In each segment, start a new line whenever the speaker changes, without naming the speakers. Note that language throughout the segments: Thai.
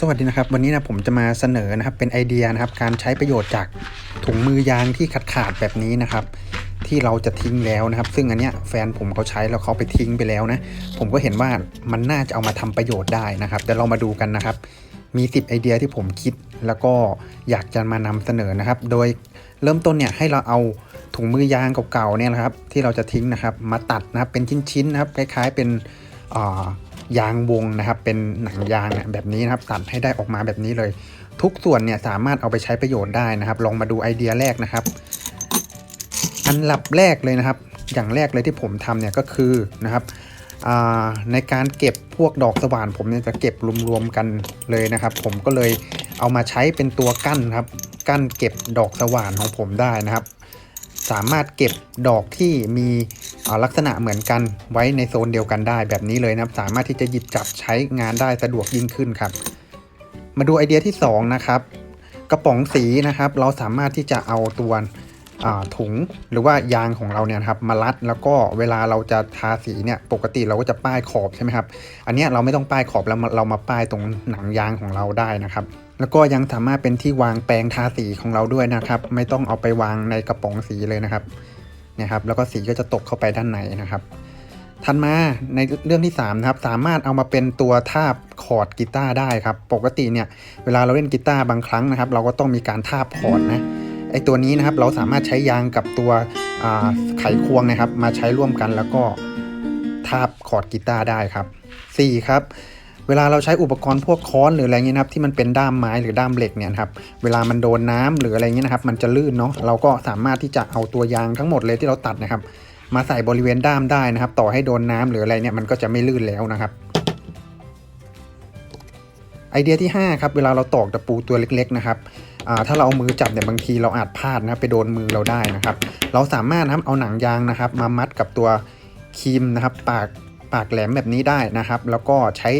สวัสดีนะครับวันนี้นะผมจะมาเสนอนะครับเป็นไอเดียนะครับการใช้ประโยชน์จากถุงมือยางที่ขาดขาดๆแบบนี้นะครับ ที่เราจะทิ้งแล้วนะครับ ซึ่งอันเนี้ยแฟนผมเขาใช้แล้วเขาไปทิ้งไปแล้วนะผมก็เห็นว่ามันน่าจะเอามาทำประโยชน์ได้นะครับเดี๋ยวเรามาดูกันนะครับ มี 10 ไอเดียที่ผมคิดแล้วก็อยากจะมานำเสนอนะครับ โดยเริ่มต้นเนี่ยให้เราเอาถุงมือยางเก่าๆเนี่ยนะครับ ที่เราจะทิ้งนะครับ มาตัดนะครับเป็นชิ้นๆนะครับคล้าย ๆเป็นอ่า ยางวงนะครับ เป็นหนังยางแบบนี้นะครับตัดให้ได้ออกมาแบบนี้เลย ทุกส่วนเนี่ยสามารถเอาไปใช้ประโยชน์ได้นะครับ ลองมาดูไอเดียแรกนะครับ อันดับแรกเลยนะครับ อย่างแรกเลยที่ผมทำเนี่ยก็คือนะครับในการเก็บพวกดอกสว่านผมเนี่ยจะเก็บรวมๆกันเลยนะครับ ผมก็เลยเอามาใช้เป็นตัวกั้นครับ กั้นเก็บดอกสว่านของผมได้นะครับ สามารถเก็บดอกที่มีลักษณะเหมือนกันไว้ในโซนเดียวกันได้แบบนี้เลยนะครับ สามารถที่จะหยิบจับใช้งานได้สะดวกยิ่งขึ้นครับ มาดูไอเดียที่สองนะครับกระป๋องสีนะครับ เราสามารถที่จะเอาตัว ถุงหรือว่ายางของเราเนี่ยครับมารัดแล้วก็เวลาเราจะทาสีเนี่ยปกติเราก็จะป้ายขอบใช่ไหมครับอันนี้เราไม่ต้องป้ายขอบแล้วมาเรามาป้ายตรงหนังยางของเราได้นะครับ แล้วก็ยังสามารถเป็นที่วางแปรงทาสีของเราด้วยนะครับ ไม่ต้องเอาไปวางในกระป๋องสีเลยนะครับนี่ครับแล้วก็สีก็จะตกเข้าไปด้านในนะครับถัดมาในเรื่องที่3นะครับสามารถเอามาเป็นตัวทาบคอร์ดกีตาร์ได้ครับ ปกติเนี่ยเวลาเราเล่นกีตาร์บางครั้งนะครับ เราก็ต้องมีการทาบคอร์ดนะ ไอตัวนี้นะครับเราสามารถใช้ยางกับตัวไขควงนะครับ มาใช้ร่วมกันแล้วก็ทาบคอร์ดกีตาร์ได้ครับ 4 ครับเวลาเราใช้อุปกรณ์พวกค้อนหรืออะไรเงี้ยนะครับที่มันเป็นด้ามไม้หรือด้ามเหล็กเนี่ยครับเวลามันโดนน้ำหรืออะไรเงี้ยนะครับ มันจะลื่นเนาะเราก็สามารถที่จะเอาตัวยางทั้งหมดเลยที่เราตัดนะครับ มาใส่บริเวณด้ามได้นะครับ ต่อให้โดนน้ำหรืออะไรเนี่ยมันก็จะไม่ลื่นแล้วนะครับ ไอเดียที่5ครับเวลาเราตอกตะปูตัวเล็ก ๆนะครับ ถ้าเราเอามือจับเนี่ยบางทีเราอาจพลาดนะไปโดนมือเราได้นะครับ เราสามารถนะครับเอาหนังยางนะครับ มามัดกับตัวครีมนะครับ ปากปากแหลมแบบนี้ได้นะครับ แล้วก็ใช้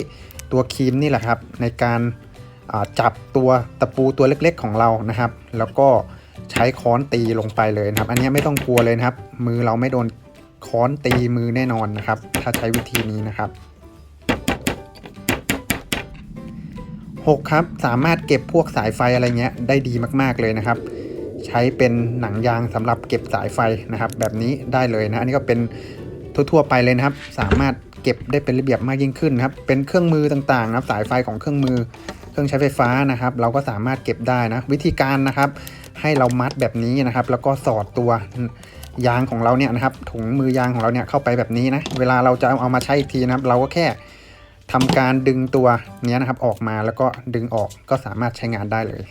ตัวครีมนี่แหละครับ ในการาจับตัวตะปูตัวเล็กๆของเรานะครับ แล้วก็ใช้ค้อนตีลงไปเลยนะครับ อันนี้ไม่ต้องกลัวเลยนะครับ มือเราไม่โดนค้อนตีมือแน่นอนนะครับ ถ้าใช้วิธีนี้นะครับ 6 ครับ สามารถเก็บพวกสายไฟอะไรเงี้ยได้ดีมาก ๆเลยนะครับ ใช้เป็นหนังยางสำหรับเก็บสายไฟนะครับ แบบนี้ได้เลยนะอันนี้ก็เป็นทั่วๆไปเลยนะครับ สามารถเก็บได้เป็นระเบียบมากยิ่งขึ้นนะครับ เป็นเครื่องมือต่างๆนะครับสายไฟของเครื่องมือเครื่องใช้ไฟฟ้านะครับ เราก็สามารถเก็บได้นะ วิธีการนะครับ ให้เรามัดแบบนี้นะครับ แล้วก็สอดตัวยางของเราเนี่ยนะครับถุงมือยางของเราเนี่ยเข้าไปแบบนี้นะ เวลาเราจะเอามาใช้อีกทีนะครับ เราก็แค่ ทำการดึงตัวเนี้ยนะครับออกมาแล้วก็ดึงออกก็สามารถใช้งานได้เลย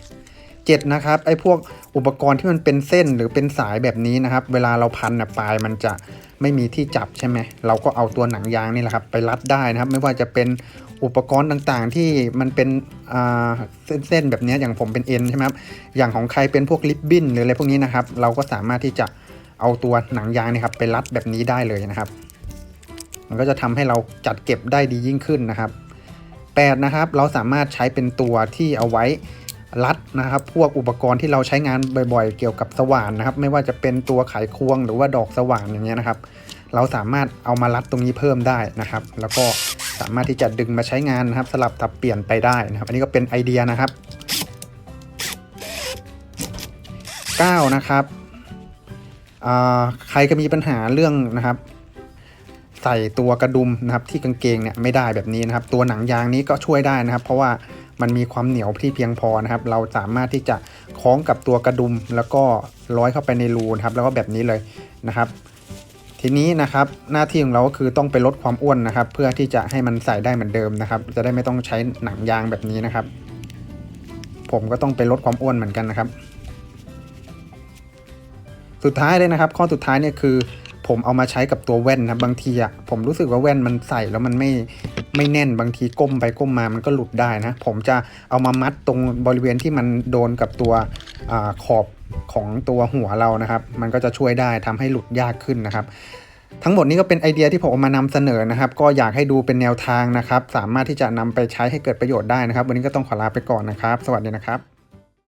7 นะครับไอ้พวกอุปกรณ์ที่มันเป็นเส้นหรือเป็นสายแบบนี้นะครับ เวลาเราพันนะปลายมันจะไม่มีที่จับใช่ไหมเราก็เอาตัวหนังยางนี่แหละครับไปรัดได้นะครับ ไม่ว่าจะเป็นอุปกรณ์ต่างๆ ที่มันเป็นเส้นๆแบบนี้อย่างผมเป็นเอ็นใช่ไหมครับอย่างของใครเป็นพวกลิปบิ้นหรืออะไรพวกนี้นะครับ เราก็สามารถที่จะเอาตัวหนังยางนี่ครับไปรัดแบบนี้ได้เลยนะครับ มันก็จะทำให้เราจัดเก็บได้ดียิ่งขึ้นนะครับ8นะครับเราสามารถใช้เป็นตัวที่เอาไว้รัดนะครับ พวกอุปกรณ์ที่เราใช้งานบ่อยๆ เกี่ยวกับสว่านนะครับ ไม่ว่าจะเป็นตัวไขควงหรือว่าดอกสว่านอย่างเงี้ยนะครับ เราสามารถเอามารัดตรงนี้เพิ่มได้นะครับ แล้วก็สามารถที่จะดึงมาใช้งานนะครับ สลับสับเปลี่ยนไปได้นะครับ อันนี้ก็เป็นไอเดียนะครับ9นะครับใครก็มีปัญหาเรื่องนะครับ ใส่ตัวกระดุมนะครับที่กางเกงเนี่ยไม่ได้แบบนี้นะครับ ตัวหนังยางนี้ก็ช่วยได้นะครับ เพราะว่ามันมีความเหนียวที่เพียงพอนะครับ เราสามารถที่จะคล้องกับตัวกระดุม แล้วก็ร้อยเข้าไปในรูนะครับ แล้วก็แบบนี้เลยนะครับ ทีนี้นะครับหน้าที่ของเราก็คือต้องไปลดความอ้วนนะครับ เพื่อที่จะให้มันใส่ได้เหมือนเดิมนะครับ จะได้ไม่ต้องใช้หนังยางแบบนี้นะครับ ผมก็ต้องไปลดความอ้วนเหมือนกันนะครับ สุดท้ายเลยนะครับ ข้อสุดท้ายเนี่ยคือ ผมเอามาใช้กับตัวแว่นนะบางทีอะผมรู้สึกว่าแว่นมันใส่แล้วมันไม่ไม่แน่นบางทีก้มไปก้มมามันก็หลุดได้นะ ผมจะเอามามัดตรงบริเวณที่มันโดนกับตัวอขอบของตัวหัวเรานะครับ มันก็จะช่วยได้ทำให้หลุดยากขึ้นนะครับทั้งหมดนี้ก็เป็นไอเดียที่ผมเอามานำเสนอนะครับ ก็อยากให้ดูเป็นแนวทางนะครับ สามารถที่จะนำไปใช้ให้เกิดประโยชน์ได้นะครับ วันนี้ก็ต้องขอลาไปก่อนนะครับ สวัสดีนะครับ